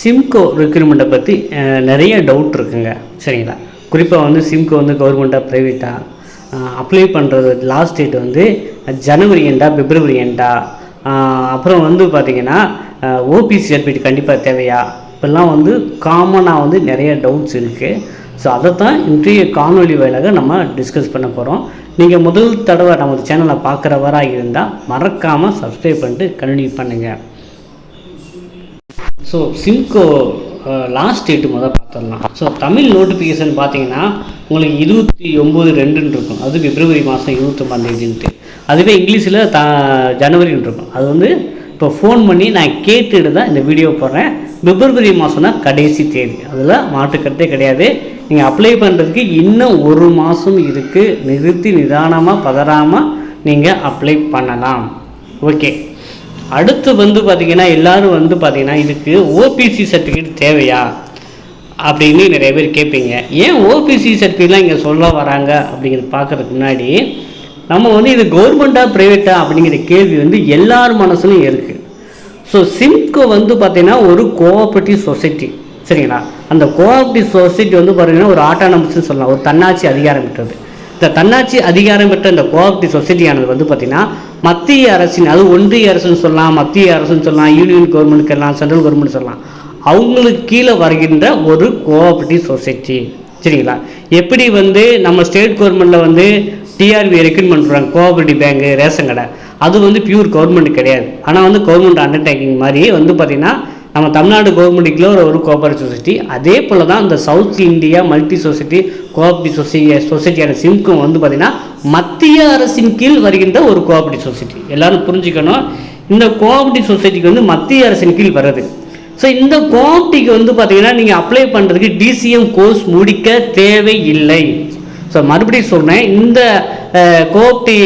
Simcoe ரெக்ரூட்மெண்ட்டை பற்றி நிறைய doubt இருக்குங்க. சரிங்களா? குறிப்பாக வந்து சிம்கோ வந்து கவர்மெண்ட்டாக ப்ரைவேட்டாக அப்ளை பண்ணுறது லாஸ்ட் டேட் வந்து ஜனவரி எண்டா பிப்ரவரி எண்டா அப்புறம் வந்து பார்த்திங்கன்னா ஓபிசி சர்டிஃபிகேட் கண்டிப்பாக தேவையா? இப்போல்லாம் வந்து காமனாக வந்து நிறைய டவுட்ஸ் இருக்குது ஸோ அதை தான் இன்றைய காணொலி வாயிலாக நம்ம டிஸ்கஸ் பண்ண போகிறோம் நீங்கள் முதல் தடவை நமது சேனலை பார்க்குறவராக இருந்தால் மறக்காமல் சப்ஸ்கிரைப் பண்ணிட்டு கண்டினியூ பண்ணுங்கள் ஸோ சிம்கோ லாஸ்ட் டேட்டு முதல் பார்த்துடலாம். ஸோ தமிழ் நோட்டிஃபிகேஷன் பார்த்தீங்கன்னா உங்களுக்கு இருபத்தி ஒம்பது ரெண்டுன்னு இருக்கும். அது பிப்ரவரி மாதம் இருபத்தொம்பந்தேதின்ட்டு அதுவே இங்கிலீஷில் த ஜனவரின்னு இருக்கும் அது வந்து இப்போ ஃபோன் பண்ணி நான் கேட்டுட்டு தான் இந்த வீடியோ போடுறேன். பிப்ரவரி மாதம்னா கடைசி தேதி. அதில் மாற்றுக்கருத்தே கிடையாது. நீங்கள் அப்ளை பண்ணுறதுக்கு இன்னும் ஒரு மாதம் இருக்குது நிறுத்தி நிதானமாக பதறாமல் நீங்கள் அப்ளை பண்ணலாம். ஓகே அடுத்து வந்து பார்த்திங்கன்னா எல்லாரும் வந்து பார்த்திங்கன்னா இதுக்கு ஓபிசி சர்டிஃபிகேட் தேவையா? அப்படின்னு நிறைய பேர் கேட்பீங்க. ஏன் ஓபிசி சர்டிஃபிகேட்லாம் இங்கே சொல்ல வராங்க? அப்படிங்கிறது பார்க்குறதுக்கு முன்னாடி நம்ம வந்து இது கவர்மெண்ட்டாக ப்ரைவேட்டா அப்படிங்கிற கேள்வி வந்து எல்லார் மனசுலையும் இருக்குது ஸோ சிம்கோ வந்து பார்த்திங்கன்னா ஒரு கோஆப்ரேட்டிவ் சொசைட்டி சரிங்களா? அந்த கோஆப்ரேட்டிவ் சொசைட்டி வந்து பார்த்தீங்கன்னா ஒரு ஆட்டானமஸ்னு சொல்லலாம். ஒரு தன்னாட்சி அதிகாரம் பெற்றது. இந்த தன்னாட்சி அதிகாரம் பெற்ற இந்த கோஆப்ரேட்டிவ் சொசைட்டியானது வந்து பார்த்திங்கன்னா மத்திய அரசின் அது ஒன்றிய அரசுன்னு சொல்லலாம் மத்திய அரசுன்னு சொல்லலாம் யூனியன் கவர்மெண்ட் சொல்லலாம் சென்ட்ரல் கவர்மெண்ட் சொல்லலாம். அவங்களுக்கு கீழே வருகின்ற ஒரு கோஆபரேட்டிவ் சொசைட்டி சரிங்களா? எப்படி வந்து நம்ம ஸ்டேட் கவர்மெண்ட்டில் வந்து டிஆர்பி ரெக்கமெண்ட் பண்ணுறாங்க கோஆபரேட்டிவ் பேங்கு ரேஷன் கடை. அது வந்து பியூர் கவர்மெண்ட் கிடையாது. ஆனால் வந்து கவர்மெண்ட் அண்டர்டேக்கிங் மாதிரி வந்து பார்த்திங்கன்னா நம்ம தமிழ்நாடு கவர்மெண்ட்டுக்குள்ள ஒரு ஒரு கோஆபரேட் சொசைட்டி அதே போல் தான் இந்த south India multi society cooperative society சொசைட்டியான சிம்க்கும் வந்து பார்த்திங்கன்னா மத்திய அரசின் கீழ் வருகின்ற ஒரு கோஆபரேட்டிவ் சொசைட்டி எல்லோரும் புரிஞ்சுக்கணும். இந்த கோஆபரேட்டிவ் சொசைட்டிக்கு வந்து மத்திய அரசின் கீழ் வருது ஸோ இந்த கோஆப்டிக்கு வந்து பார்த்தீங்கன்னா நீங்கள் அப்ளை பண்ணுறதுக்கு டிசிஎம் கோர்ஸ் முடிக்க தேவையில்லை. ஸோ மறுபடியும் சொன்னேன் இந்த கோஆப்டி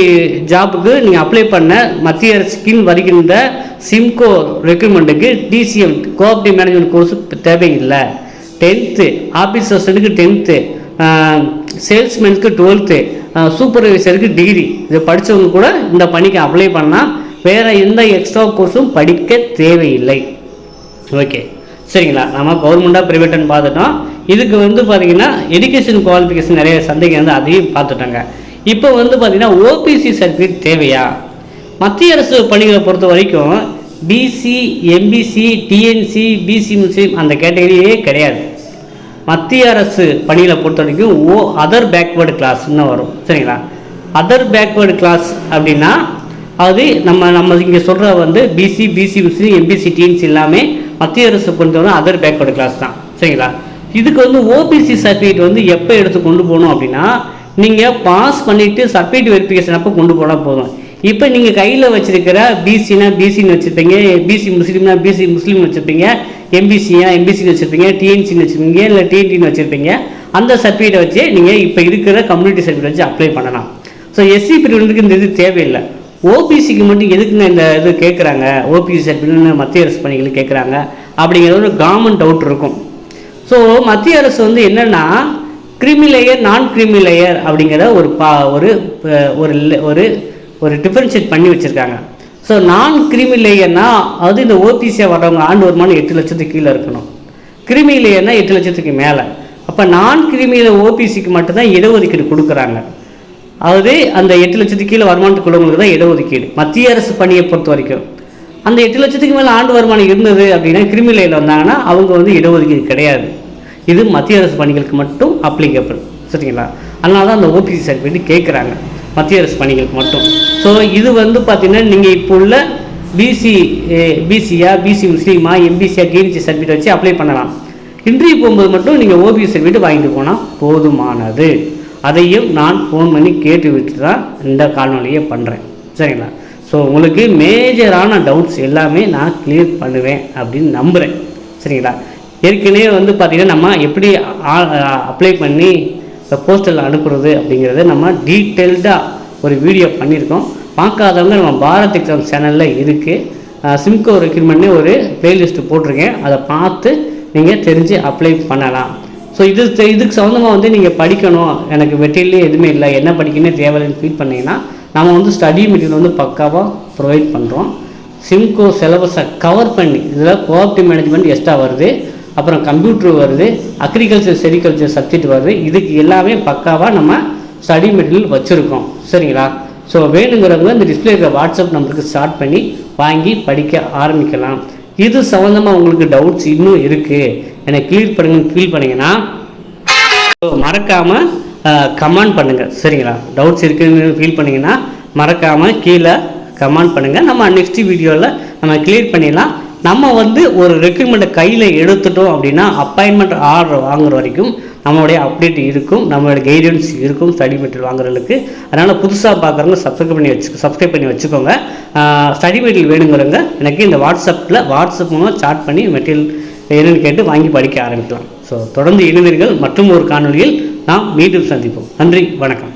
ஜாபுக்கு நீங்கள் அப்ளை பண்ண மத்திய அரசுக்கின் வருகின்ற சிம்கோ ரெக்ரூட்மெண்ட்டுக்கு டிசிஎம் கோஆப்டி மேனேஜ்மெண்ட் கோர்ஸ் தேவையில்லை. டென்த்து ஆஃபீஸ் அசிஸ்டண்ட்டுக்கு டென்த்து சேல்ஸ்மேனுக்கு டுவெல்த்து சூப்பர்வைசருக்கு டிகிரி இதை படித்தவங்க கூட இந்த பணிக்கு அப்ளை பண்ணால் வேறு எந்த எக்ஸ்ட்ரா கோர்ஸும் படிக்க தேவையில்லை. ஓகே சரிங்களா? நம்ம கவர்மெண்ட்டாக ப்ரைவேட்டுன்னு பார்த்துட்டோம். இதுக்கு வந்து பார்த்திங்கன்னா எஜுகேஷன் குவாலிஃபிகேஷன் நிறைய சந்தேகம் வந்து அதையும் பார்த்துட்டாங்க. இப்போ வந்து பார்த்திங்கன்னா ஓபிசி சர்டிஃபிகேட் தேவையா? மத்திய அரசு பணிகளை பொறுத்த வரைக்கும் பிசி எம்பிசி டிஎன்சி பிசி முஸ்லீம் அந்த கேட்டகரியே கிடையாது. மத்திய அரசு பணிகளை பொறுத்த வரைக்கும் ஓ அதர் பேக்வேர்டு கிளாஸ்ன்னு வரும். சரிங்களா? அதர் பேக்வேர்டு கிளாஸ் அப்படின்னா அது நம்ம நம்ம இங்கே சொல்கிற வந்து பிசி பிசி முஸ்லீம் எம்பிசி டிஎன்சி எல்லாமே மத்திய அரசு பொறுத்தவரை அதர் பேக்வேர்டு கிளாஸ் தான். சரிங்களா? இதுக்கு வந்து ஓபிசி சர்டிஃபிகேட் வந்து எப்போ எடுத்து கொண்டு போகணும் அப்படின்னா நீங்கள் பாஸ் பண்ணிவிட்டு சர்டிஃபிகேட் வெரிஃபிகேஷன் அப்போ கொண்டு போனால் போதும். இப்போ நீங்கள் கையில் வச்சுருக்கிற பிசினா பிசின்னு வச்சுருப்பீங்க பிசி முஸ்லீம்னா பிசி முஸ்லீம் வச்சுருப்பீங்க எம்பிசியா எம்பிசின்னு வச்சுருப்பீங்க டிஎன்சின்னு வச்சுருப்பீங்க இல்லை டிஎன்டின்னு வச்சுருப்பீங்க அந்த சர்டிஃபிகேட்டை வச்சு நீங்கள் இப்போ இருக்கிற கம்யூனிட்டி சர்டிஃபிகேட் வச்சு அப்ளை பண்ணலாம். ஸோ எஸ்சி பிரிவினருக்கு இந்த இது தேவையில்லை. ஓபிசிக்கு மட்டும் எதுக்குன்னு இந்த இது கேட்குறாங்க ஓபிசி சர்டிஃபிகேட்னு மத்திய அரசு பணிகள் கேட்குறாங்க அப்படிங்கிற ஒரு கவர்மெண்ட் டவுட் இருக்கும். ஸோ மத்திய அரசு வந்து என்னென்னா கிரிமி லேயர் நான் கிரிமி லேயர் அப்படிங்கிற ஒரு பா ஒரு ஒரு ஒரு ஒரு டிஃப்ரென்ஷியேட் பண்ணி வச்சுருக்காங்க. ஸோ நான் கிரிமி லேயர்னா அது இந்த ஓபிசியாக வர்றவங்க ஆண்டு வருமானம் எட்டு லட்சத்துக்கு கீழே இருக்கணும். கிரிமி லேயர்னா எட்டு லட்சத்துக்கு மேலே. அப்போ நான் கிரிமியில் ஓபிசிக்கு மட்டும்தான் இடஒதுக்கீடு கொடுக்குறாங்க. அதாவது அந்த எட்டு லட்சத்துக்கு கீழே வருமானத்துக்குள்ளவங்களுக்கு தான் இடஒதுக்கீடு. மத்திய அரசு பணியை பொறுத்த வரைக்கும். அந்த எட்டு லட்சத்துக்கு மேலே ஆண்டு வருமானம் இருந்தது அப்படின்னா கிரிமி லேயரில் வந்தாங்கன்னா அவங்க வந்து இடஒதுக்கீடு கிடையாது. இது மத்திய அரசு பணிகளுக்கு மட்டும் அப்ளிகபிள் சரிங்களா? அதனால தான் அந்த ஓபிசி சர்டிஃபிகேட் கேட்குறாங்க மத்திய அரசு பணிகளுக்கு மட்டும். ஸோ இது வந்து பார்த்திங்கன்னா நீங்கள் இப்போ உள்ள பிசி பிசியா பிசி முஸ்லீமா எம்பிசியா டிஎன்சி சர்டிஃபிகேட் வச்சு அப்ளை பண்ணலாம். இன்டர்வியூ போகும்போது மட்டும் நீங்கள் ஓபிசி சர்டிஃபிகேட் வாங்கிட்டு போனால் போதுமானது. அதையும் நான் ஃபோன் பண்ணி கேட்டு விட்டு தான் இந்த காணொலியை பண்ணுறேன் சரிங்களா? ஸோ உங்களுக்கு மேஜரான டவுட்ஸ் எல்லாமே நான் கிளியர் பண்ணுவேன் அப்படின்னு நம்புகிறேன் சரிங்களா? ஏற்கனவே வந்து பார்த்திங்கன்னா நம்ம எப்படி அப்ளை பண்ணி இந்த போஸ்டரில் அனுப்புறது அப்படிங்கிறத நம்ம டீட்டெயில்டாக ஒரு வீடியோ பண்ணியிருக்கோம். பார்க்காதவங்க நம்ம பாரத் எக்ஸாம் சேனலில் இருக்குது சிம்கோ ரெக்ரூட்மெண்ட்னே ஒரு பிளேலிஸ்ட்டு போட்டிருக்கேன். அதை பார்த்து நீங்கள் தெரிஞ்சு அப்ளை பண்ணலாம். ஸோ இது இதுக்கு சம்மந்தமாக வந்து நீங்கள் படிக்கணும். எனக்கு மெட்டீரியலே எதுவுமே இல்லை. என்ன படிக்கணும்னே தேவையில்லைன்னு ஃபீல் பண்ணிங்கன்னா நம்ம வந்து ஸ்டடி மெட்டீரியல் வந்து பக்காவாக ப்ரொவைட் பண்ணுறோம் சிம்கோ சிலபஸை கவர் பண்ணி இதில் கோஆப்டிவ் மேனேஜ்மெண்ட் எக்ஸ்ட்ரா வருது. அப்புறம் கம்ப்யூட்டர் வருது அக்ரிகல்ச்சர் செரிகல்ச்சர் சப்ஜெக்ட் வருது. இதுக்கு எல்லாமே பக்காவாக நம்ம ஸ்டடி மெட்டீரியல் வச்சுருக்கோம். சரிங்களா? ஸோ வேணுங்கிறவங்க இந்த டிஸ்பிளே இருக்கிற வாட்ஸ்அப் நம்பருக்கு ஸ்டார்ட் பண்ணி வாங்கி படிக்க ஆரம்பிக்கலாம். இது சம்மந்தமாக உங்களுக்கு டவுட்ஸ் இன்னும் இருக்குது எனக்கு கிளியர் பண்ணுங்கன்னு ஃபீல் பண்ணிங்கன்னா ஸோ மறக்காமல் கமெண்ட் பண்ணுங்கள் சரிங்களா? டவுட்ஸ் இருக்குன்னு ஃபீல் பண்ணிங்கன்னா மறக்காமல் கீழே கமெண்ட் பண்ணுங்கள் நம்ம நெக்ஸ்ட் வீடியோவில் நம்ம கிளியர் பண்ணிடலாம். நம்ம வந்து ஒரு ரெக்ரூட்மெண்ட்டை கையில் எடுத்துட்டோம் அப்படின்னா அப்பாயின்மெண்ட் ஆர்டர் வாங்குற வரைக்கும் நம்மளுடைய அப்டேட் இருக்கும் நம்மளுடைய கைடன்ஸ் இருக்கும் ஸ்டடி மெட்டீரியல் வாங்குறதுக்கு. அதனால் புதுசாக பார்க்குறவங்க சப்ஸ்கிரைப் பண்ணி வச்சு சப்ஸ்கிரைப் பண்ணி வச்சுக்கோங்க. ஸ்டடி மெட்டீரியல் வேணுங்கிறவங்க எனக்கு இந்த வாட்ஸ்அப்பில் வாட்ஸ்அப் மூலம் சாட் பண்ணி மெட்டீரியல் என்னன்னு கேட்டு வாங்கி படிக்க ஆரம்பிக்கலாம். ஸோ தொடர்ந்து இணைந்தீர்கள் மற்றும் ஒரு காணொலியில் நாம் மீண்டும் சந்திப்போம். நன்றி வணக்கம்.